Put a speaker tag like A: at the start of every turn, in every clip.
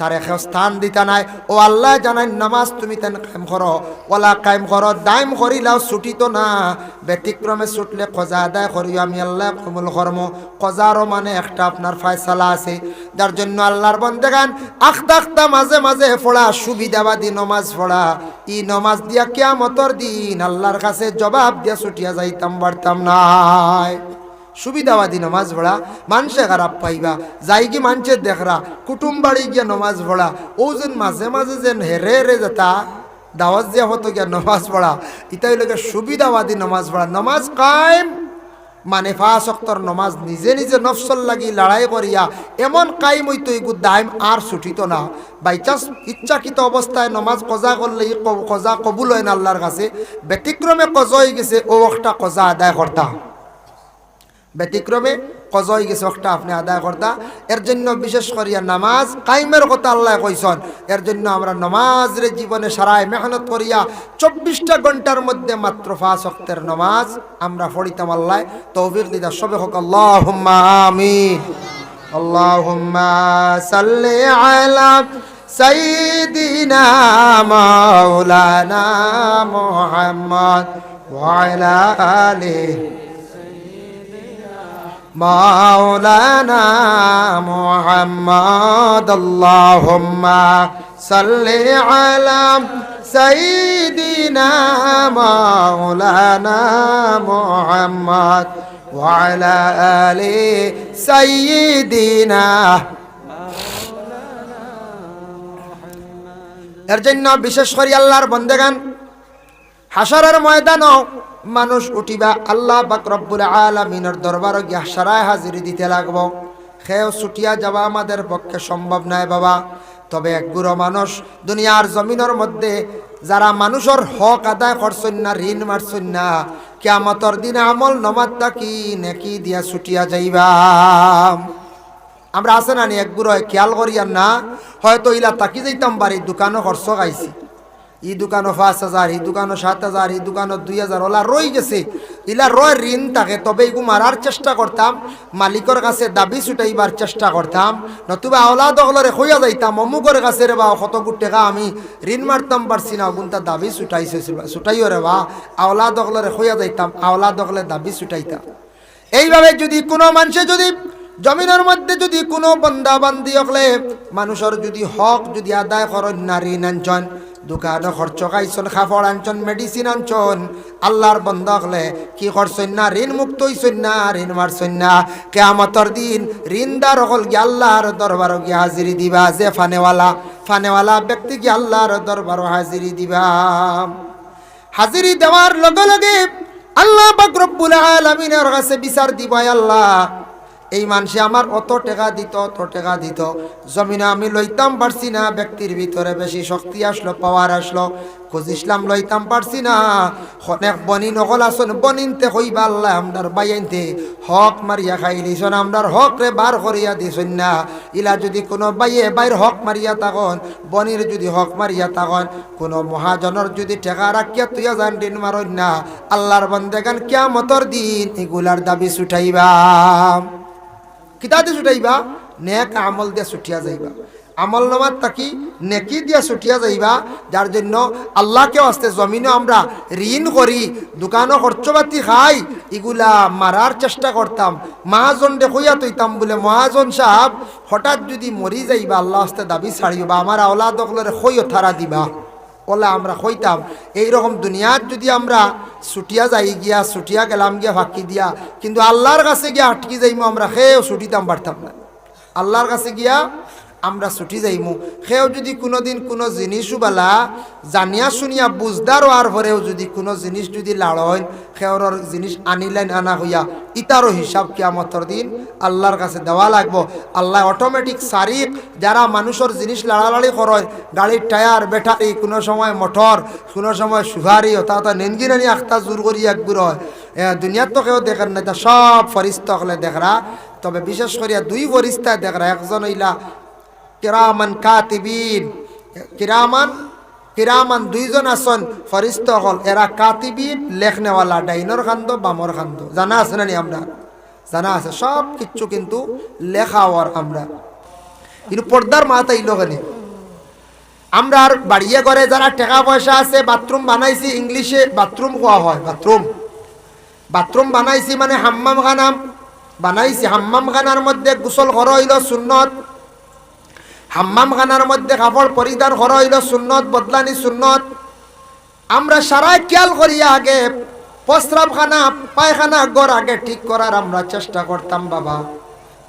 A: তার এখেও স্থান দিতা নাই। ও আল্লাহ জানাই নামাজ তুমি তেন কায়েম করো। ওলা কায়েম করো দাইম করিলাও তো না। ব্যতিক্রমে ছুটলে কজা আদায় করি আমি আল্লাহ কমল কর্ম। কজারও মানে একটা আপনার ফায়সালা আছে। যার জন্য আল্লাহর বন্দেগান আখতা আখতা মাঝে মাঝে পড়া সুবিধাবাদী নমাজ পড়া ই নমাজ দিয়া কিয়ামতর দিন আল্লাহর কাছে জবাব দিয়া ছুটিয়া যাইতাম পারতাম নাই। সুবিধাবাদী নমাজ পড়া, মানুষে খারাপ পাইবা। যাই কি মানুষের দেখরা, কুটুম বাড়ি গিয়া নমাজ পড়া ও যেন মাঝে মাঝে যেন হেরে হেরে যেতা, দাওয়াত দিয়া হতো গিয়া নমাজ পড়া। ইতাই লোকে সুবিধাবাদী নমাজ পড়া। নমাজ কায়েম মানে ফাঁসক্তর নমাজ নিজে নিজে নফসল লাগি লড়াই করিয়া, এমন কাইম হইতো এগু দাইম আর ছুটিত না। বাইচান্স ইচ্ছাকৃত অবস্থায় নমাজ কজা করলে কজা কবুল হয় না আল্লাহর কাছে। ব্যতিক্রমে কজ হয়ে গেছে, ও একটা কজা আদায় করতা ব্যতিক্রমে কজ হয়ে গেছে একটা আপনি আদায় করতা এর জন্য বিশেষ করিয়া নামাজ কাইমের কথা আল্লাহ কইসন এর জন্য আমরা নমাজ রে জীবনে সারায় মেহনত করিয়া চব্বিশটা ঘন্টার মধ্যে মাত্র ফাঁস অক্তের নমাজ আমরা পড়িতাম আল্লাহ তৌফিক দিদা সবে হোক আল্লাহ আমিন اللهم صل على سيدنا مولانا محمد وعلى آله مولانا محمد اللهم صل على سيدنا مولانا محمد وعلى آل سيدنا এর জন্য বিশেষ করে আল্লাহর বন্দেগান হাসরের ময়দানও মানুষ উঠিবা আল্লাহ বাক রব্বুল আলমিনের দরবার গিয়া সারায় হাজিরি দিতে লাগব। খেয়েও ছুটিয়া যাওয়া আমাদের পক্ষে সম্ভব নয় বাবা। তবে একগুড়ো মানুষ দুনিয়ার জমিনের মধ্যে যারা মানুষের হক আদায় করছেন না, ঋণ মারছেন না, কেয়ামতর দিনে আমল নমাত তাকি নেকি দিয়া ছুটিয়া যাইবা। আমরা আছে না নি একগুড়ো খেয়াল করিয়ার না, হয়তো ইলা তাকি যাইতাম বাড়ি দোকানও খরচ গাইছি ই দোকানও পাঁচ হাজার, ই দোকানও সাত হাজার, ই দোকানও দুই হাজার, ওলা রই গেছে। ইলা রয় ঋণ থাকে, তবে এগু মারার চেষ্টা করতাম মালিকর কাছে দাবি ছুটাইবার চেষ্টা করতাম, নতুবা আওলা দখলরে হইয়া যাইতাম অমুকর কাছে রে বা কত টাকা আমি ঋণ মারতাম পারছি না গুনটা দাবি ছুটাইছে ছুটাইও রে বা আওলা দখলরে হইয়া যাইতাম আওলা দখলে দাবি ছুটাইতাম। এইভাবে যদি কোনো মানুষে যদি জমিনের মধ্যে যদি কোনো বন্দা বান্দি হলে মানুষের যদি হক, যদি আদায় করেন না ঋণ দোকানে খরচ খাইছন খাফড় আনছন মেডিসিন আনছন। আল্লাহর বন্ধ হলে কি করছেন না? ঋণ মুক্ত হইছেন না? ঋণ মারছেন না? কেয়ামতর দিন ঋণদার হল গিয়ে আল্লাহর দরবার গিয়ে হাজিরি দিবা, যে ফানেওয়ালা ফানেওয়ালা ব্যক্তি গিয়ে আল্লাহর দরবার হাজিরি দিবা। হাজিরি দেওয়ার লগে লগে আল্লাহ পাক রব্বুল আলামিনের কাছে বিচার দিবাই আল্লাহ। এই মানুষে আমার অত টেকা দিত, অত টেকা দিত। জমিনে আমি লইতাম পারছি না, ব্যক্তির ভিতরে বেশি শক্তি আসলো পাওয়ার আসলো। খুঁজিসলাম লইতাম পারছি না। বনি নকল আসন বনিনতে হইবা আল্লাহ আমদার বাইনতে হক মারিয়া খাই দিছন আমদার হক রে বার করিয়া দিছন না। ইলা যদি কোনো বাইয়ে বাইর হক মারিয়া তাকন বনির যদি হক মারিয়া তাকন কোনো মহাজনের যদি টেকা রাখিয়া তুইয়া যান দিন মারন না। আল্লাহর বন্দেগান কিয়ামতর দিন এগুলার দাবি ছুটাইবা। কিতা দিয়ে ছুটাইবা? নেক আমল দিয়ে ছুটিয়া যাইবা। আমল নামার তাকি নেকি দিয়া ছুটিয়া যাইবা যার জন্য আল্লাহকে আসতে জমিনও আমরা ঋণ করি, দোকানও খরচপাতি খাই, এগুলা মারার চেষ্টা করতাম। মহাজন দেখইয়া তৈতাম বলে, মহাজন সাহেব, হঠাৎ যদি মরি যাইবা, আল্লাহ আসতে দাবি ছাড়িবা আমার আওলা দখলের খইও থারা দিবা। ওলা আমরা হইতাম। এইরকম দুনিয়ার যদি আমরা ছুটিয়া যাই গিয়া, ছুটিয়া গেলাম গিয়া ফাঁকি দিয়া, কিন্তু আল্লাহর কাছে গিয়া আটকি যাইমো, আমরা সেও ছুটিতাম পারতাম না। আল্লাহর কাছে গিয়া আমরা ছুটি যাইমু। সেও যদি কোনোদিন কোনো জিনিসও বালা, জানিয়া শুনিয়া বুঝদার হওয়ার পরেও যদি কোনো জিনিস যদি লাড়ন সেওর জিনিস আনিলেন আনা হইয়া ইতারও হিসাব কিয়ামতর দিন আল্লাহর কাছে দেওয়া লাগবো। আল্লাহ অটোমেটিক সারিক যারা মানুষের জিনিস লাড়ালাড়ি করে গাড়ির টায়ার ব্যাটারি কোনো সময় মোটর কোনো সময় সুভারি অর্থাৎ নেনগিনানি আখতা জোর করি একগুর হয়। দুনিয়ার তো কেউ দেখেন না সব ফরিস্ত হলে দেখরা তবে বিশেষ করিয়া দুই ফরিস্তায় দেখরা একজন হইলা কিরামান কাতিবিন। কিরামান? কিরামান দুইজন আসন ফরিস্ত হল। এরা কাতিবিন লেখনেওয়ালা ডাইনর খান্দ বামর খান্দ। জানা আছে না নি আমরা জানা আছে, সব কিচ্ছু কিন্তু লেখা হওয়ার আমরা। কিন্তু পর্দার মাথা ইলো কেনে আমরা আর বাড়িয়ে করে যারা টাকা পয়সা আছে, বাথরুম বানাইছি, ইংলিশে বাথরুম কোয়া হয়, বাথরুম। বাথরুম বানাইছি মানে হাম্মাম খানাম। বানাইছি হাম্মাম খানার মধ্যে গোসল করা হইল সুন্নত। হাম্মাম খানার মধ্যে কাপড় পরিধান করা হইল সুন্নত, বদলানি সুন্নত। আমরা সারাই খেয়াল করি আগে, প্রস্রাব খানা, পায়খানা গড় আগে ঠিক করার আমরা চেষ্টা করতাম, বাবা।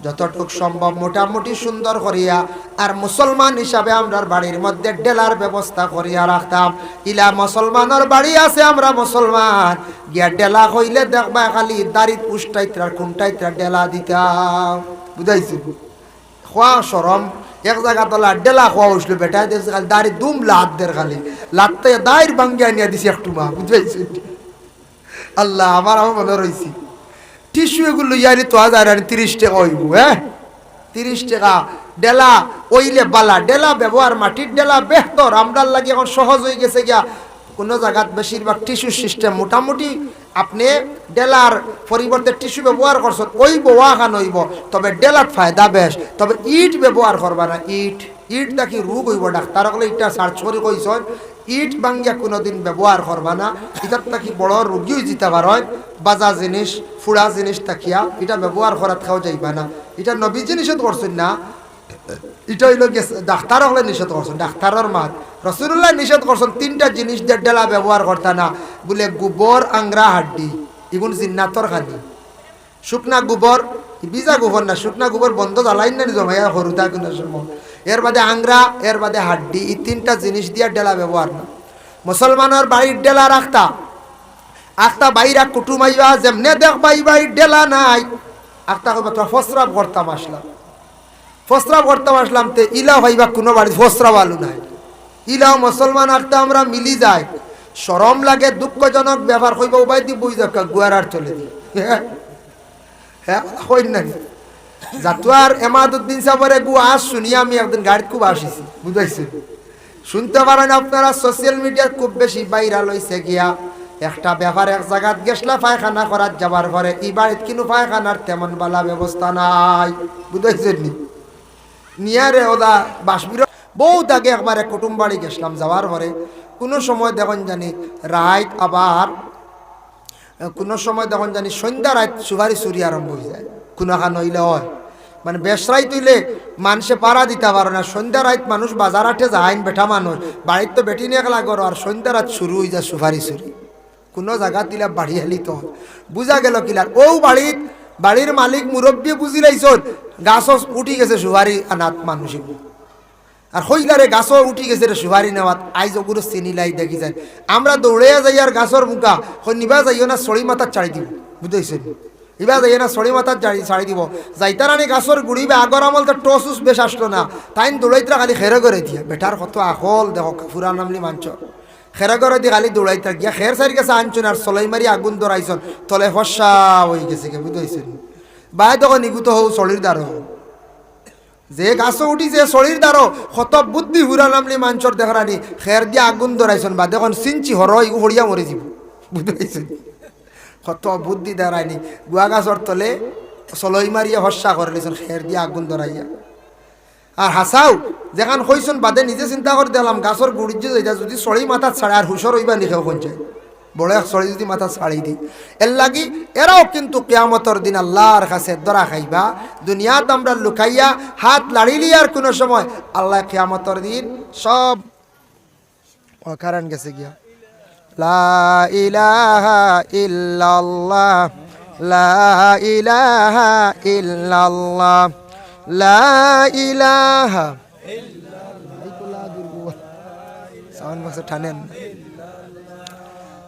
A: যতটুক সম্ভব মোটামুটি সুন্দর করিয়া, আর মুসলমান হিসাবে আমরা বাড়ির মধ্যে ডেলার ব্যবস্থা করিয়া রাখতাম। ইলা মুসলমানের বাড়ি আছে, আমরা মুসলমান। গিয়া ডেলা হইলে দেখবা খালি দাড়িত পুষ্টাইত্রা খুনটাইত্রা ডেলা দিতাম। বুঝাইছি? খোয়া, সরম। এক জায়গা তোলা ডেলা খোয়া উঠল বেটা দেখছে দাড়ি দুম লাত দের খালি। লাত্তে দাঁড় ভাঙ্গিয়া আনিয়া দিছি একটু মা বুঝাইছি আল্লাহ, আমার আমার মনে রয়েছি টিস্যু এগুলো ইয়ারি তো হাজার আনি তিরিশ টাকা হইব হ্যাঁ? তিরিশ টাকা। ডেলা, ওইলে বালা, ডেলা ব্যবহার, মাটির ডেলা বেহতর আমরার লাগে এখন সহজ হয়ে গেছে গিয়া কোনো জায়গাত বেশিরভাগ টিস্যু সিস্টেম মোটামুটি আপনি ডেলার পরিবর্তে টিস্যু ব্যবহার করছেন, ওই বোয়া খান হইব। তবে ডেলার ফায়দা বেশ। তবে ইট ব্যবহার করবা না, ইট। ইট নাকি রোগ হইব ডাক্তার হলে ইটা সার্চ করে কইসন ইট বাঙ্গিয়া কোনোদিন ব্যবহার করবা না। এটার নাকি বড় রোগীও জিতে পারয় বাজা জিনিস, ফুড়া জিনিস তাকিয়া এটা ব্যবহার করাত খাওয়া যাইবা না। এটা নবী নিষেধ করছেন না। এটা হইল ডাক্তার হলে নিষেধ করছেন, ডাক্তারের মাত। রসুল্লাহ নিষেধ করছেন, তিনটা জিনিস দিয়ে ডেলা ব্যবহার করতা না। বলে গোবর, আংরা, হাড্ডি এগুন জিন্নাতর খানি। শুকনা গোবর বিজা গোবর না, শুকনা গোবর বন্ধ জ্বালাই না জমাইয়া সরুতা কোনো সময় এর বাদে আংরা, এর বাদে হাড্ডি, এই তিনটা জিনিস দিয়া ডেলা ব্যবহার না। মুসলমানের বাড়ির ডেলা রাখতা। আখতা বাইরা কুটুম আইবা যেমনে দেখ বাই বাড়ির ডেলা নাই। আখতা কইবা তোর ফসরাব করতাম আসলাম। ফসরাব করতাম আসলাম তে ইলা ভাইবা কোনো বাড়ি ফসরাব আলু নাই। ইলাও মুসলমান আখতা আমরা মিলি যাই। সরম লাগে, দুঃখজনক ব্যাপার কইবা, উবাই দি বই যাক গুয়ারার চলে দি হ্যাঁ কই না জাতুয়ার এমাদুদ্দিন সাহেবের গু আজ শুনি আমি একদিন গাড়িত খুব আসিছি, বুঝাইছি। শুনতে পারেন আপনারা সোশ্যাল মিডিয়াত খুব বেশি বাইরা লইছে গিয়া। একটা ব্যাপার, এক জায়গাত গেছলা পায়খানা করার যাবার পরে, এই বাড়িত কিন্তু পায়খানার তেমন বালা ব্যবস্থা নাই, বুঝাইছেন নি? নিয়ারে ওদা বাসবির বহুত আগে একবারে কুটুম বাড়ি গেছিলাম, যাওয়ার পরে কোনো সময় দেখুন জানি রাইত আবার, কোনো সময় দেখুন জানি সন্ধ্যা রাত সুভারি চুরি আরম্ভ হয়ে যায়, কোনো খান হইলে হয়। মানে বেসরাই তুইলে মানুষে পাড়া দিতে পারো না, সন্ধ্যা রাত মানুষ বাজার আটে যায়, বেঠা মানুষ, বাড়ির তো বেটি নিয়ে গেলা করো, আর সন্ধ্যা রাত শুরু হয়ে যায় সুভারি চুরি। কোনো জায়গা দিলা বাড়ি হালি তো বুঝা গেল কিলার ও বাড়িত বাড়ির মালিক মুরব্বী বুঝি লাইছত গাছ উঠি গেছে সুভারি আনাত মানুষ। আর হইলারে গাছও উঠি গেছে রে সুহারি নেওয়াত, আইজ ওগুলো চিনি লাই দেখি যায়। আমরা দৌড়ে যাই আর গাছর মুখা, হই নিবা যাইও না সড়ি মাথার চাড়ি দিব বুঝতেছে ইবা যাই না সড়ি মাথার চাড়ি ছাড়ি দিব। যাইতার আনি গাছর গুড়িবে আগর আমল তো টসুস বেশ আসলো না। তাইন দৌড়াইতরা খালি খেরে করে দিয়া। বেটার কত আকল দেখো ফুরা নামলি মাঞ্চ। খেরে করে দিয়ে খালি দৌড়াইতার গিয়া খের সারি গেছে আনছুন আর সলাই মারি আগুন দৌড়াইছন তলে ফসা হয়ে গেছে কে বুঝতেছেন বাই দেখো নিগুত হও চলির দ্বারা হও। যে গাছও উঠিছে শরীর দ্বারো কত বুদ্ধি হুরা নামলি মাঞ্চর দেখানি খের দিয়ে আগুন ধরাইছন বা দেখুন সিঞ্চি হর হরিয়া মরে যাব। বুঝাইছেন কত বুদ্ধি দেখায়নি গুয়া গাছর তলে চলই মারিয়া হর্ষা করে লেছেন খের দিয়ে আগুন ধরাইয়া আর হাসাও যেখান হইছন বাদে নিজে চিন্তা করে দিলাম গাছর গুড়ির যে যেটা যদি চড়ি মাথাত ছাড়ে আর হুসর হইবা নিখেও কোনছে বড় এক যদি মাথা ছাড়ি দিই এর লাগি এরাও কিন্তু কেয়ামতর দিন আল্লাহর কাছে দরা খাইবা। দুনিয়াত আমরা লুকাইয়া হাত লাড়িলি আর কোনো সময় আল্লাহ কেয়ামতর দিন সব কারণ গেছে গিয়া। লা ইলাহা লা লা ইলাহা